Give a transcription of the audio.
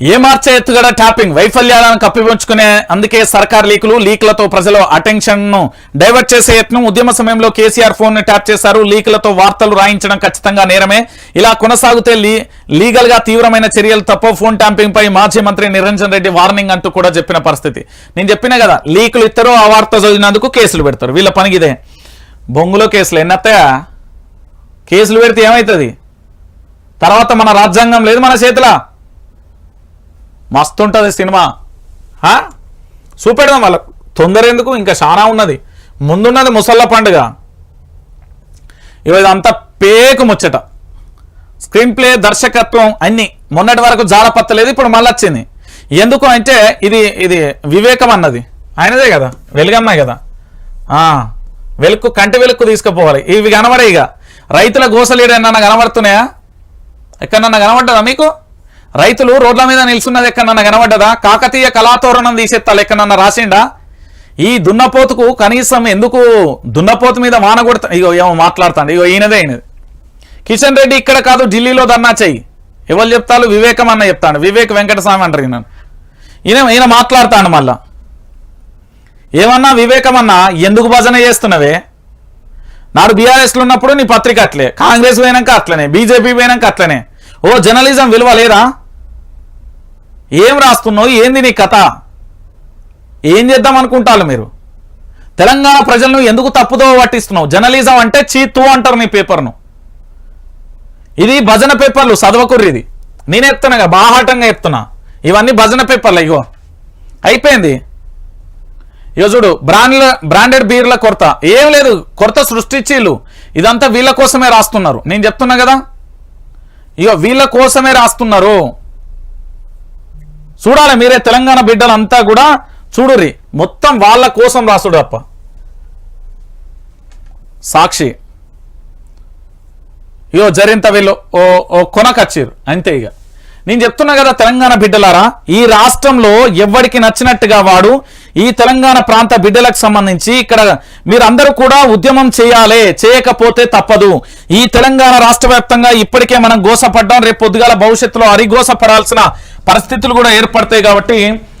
ఏ మార్చే ఎత్తుగడ ట్యాపింగ్? వైఫల్యాలను కప్పిపుంచుకునే అందుకే సర్కార్ లీకులు లీకులతో ప్రజల అటెన్షన్ను డైవర్ట్ చేసే యత్నం. ఉద్యమ సమయంలో కేసీఆర్ ఫోన్ని ట్యాప్ చేశారు. లీకులతో వార్తలు రాయించడం ఖచ్చితంగా నేరమే. ఇలా కొనసాగితే లీ లీగల్గా తీవ్రమైన చర్యలు తప్ప ఫోన్ ట్యాంపింగ్ పై మాజీ మంత్రి నిరంజన్ రెడ్డి వార్నింగ్ అంటూ కూడా చెప్పిన పరిస్థితి. నేను చెప్పిన కదా లీకులు ఇస్తారు ఆ వార్త చదివినందుకు కేసులు పెడతారు. వీళ్ళ పనికి ఇదే. బొంగులో కేసులు. ఎన్నత్తయా కేసులు పెడితే ఏమవుతుంది తర్వాత మన రాజ్యాంగం లేదు మన చేతిలో. మస్తు ఉంటుంది సినిమా చూపెడదాం వాళ్ళకు. తొందర ఎందుకు? ఇంకా చాలా ఉన్నది. ముందున్నది ముసళ్ళ పండుగ. ఇదంతా పేకు ముచ్చట. స్క్రీన్ ప్లే దర్శకత్వం అన్ని. మొన్నటి వరకు జాలపత్తలేదు ఇప్పుడు మళ్ళీ వచ్చింది ఎందుకు అంటే ఇది ఇది వివేకం అన్నది. ఆయనదే కదా వెలుగమ్మాయి కదా. వెలుక్కు కంటి వెలుక్కు తీసుకుపోవాలి. ఇవి కనబడే ఇక. రైతుల గోసలీడు కనబడుతున్నాయా? ఎక్కడన్నా కనబడ్డదా మీకు? రైతులు రోడ్ల మీద నిల్చున్నది ఎక్కడన్నా కనబడ్డదా? కాకతీయ కళాతోరణం తీసేత్తాలు ఎక్కడన్నా రాసిండా? ఈ దున్నపోతుకు కనీసం ఎందుకు దున్నపోతు మీద వాన కొడతా ఇగో ఏమో మాట్లాడుతాడు. ఇగో ఈయనదే ఈయనది. కిషన్ రెడ్డి ఇక్కడ కాదు ఢిల్లీలో ధర్నా చెయ్యి ఎవరు చెప్తారు? వివేకం అన్న చెప్తాడు. వివేక్ వెంకటస్వామి అంటారు ఈయన ఈయన ఈయన మాట్లాడతాడు మళ్ళా. ఏమన్నా వివేకమన్నా ఎందుకు భజన చేస్తున్నవే? నాడు బీఆర్ఎస్లో ఉన్నప్పుడు నీ పత్రిక అట్లే. కాంగ్రెస్ పోయినాక అట్లనే. బీజేపీ పోయినాక అట్లనే. ఓ జర్నలిజం విలువ లేదా? ఏం రాస్తున్నావు? ఏంది నీ కథ? ఏం చేద్దాం అనుకుంటారు మీరు? తెలంగాణ ప్రజలను ఎందుకు తప్పుదో పట్టిస్తున్నావు? జర్నలిజం అంటే చీ అంటారు నీ పేపర్ను. ఇది భజన పేపర్లు చదవకుర్రి ఇది నేను చెప్తున్నా బాహాటంగా చెప్తున్నా. ఇవన్నీ భజన పేపర్లు ఇగో. అయిపోయింది. ఇగో చూడు బ్రాండ్ల బ్రాండెడ్ బీర్ల కొరత. ఏం లేదు కొరత సృష్టించిళ్ళు ఇదంతా వీళ్ళ కోసమే రాస్తున్నారు. నేను చెప్తున్నా కదా? ఇగో వీళ్ళ కోసమే రాస్తున్నారు. చూడాలి మీరే తెలంగాణ బిడ్డలంతా కూడా చూడుర్రి. మొత్తం వాళ్ళ కోసం రాసుడు తప్ప సాక్షి. ఇయో జరింత వీళ్ళు. ఓ ఓ కొనకచ్చిరు అంతే ఇక నేను చెప్తున్నా కదా తెలంగాణ బిడ్డలారా ఈ రాష్ట్రంలో ఎవరికి నచ్చినట్టుగా వాడు ఈ తెలంగాణ ప్రాంత బిడ్డలకు సంబంధించి ఇక్కడ మీరందరూ కూడా ఉద్యమం చేయాలి చేయకపోతే తప్పదు. ఈ తెలంగాణ రాష్ట్ర వ్యాప్తంగా ఇప్పటికే మనం గోసపడ్డాం రేపు పొద్దుగాల భవిష్యత్తులో అరిగోసపడాల్సిన పరిస్థితులు కూడా ఏర్పడతాయి కాబట్టి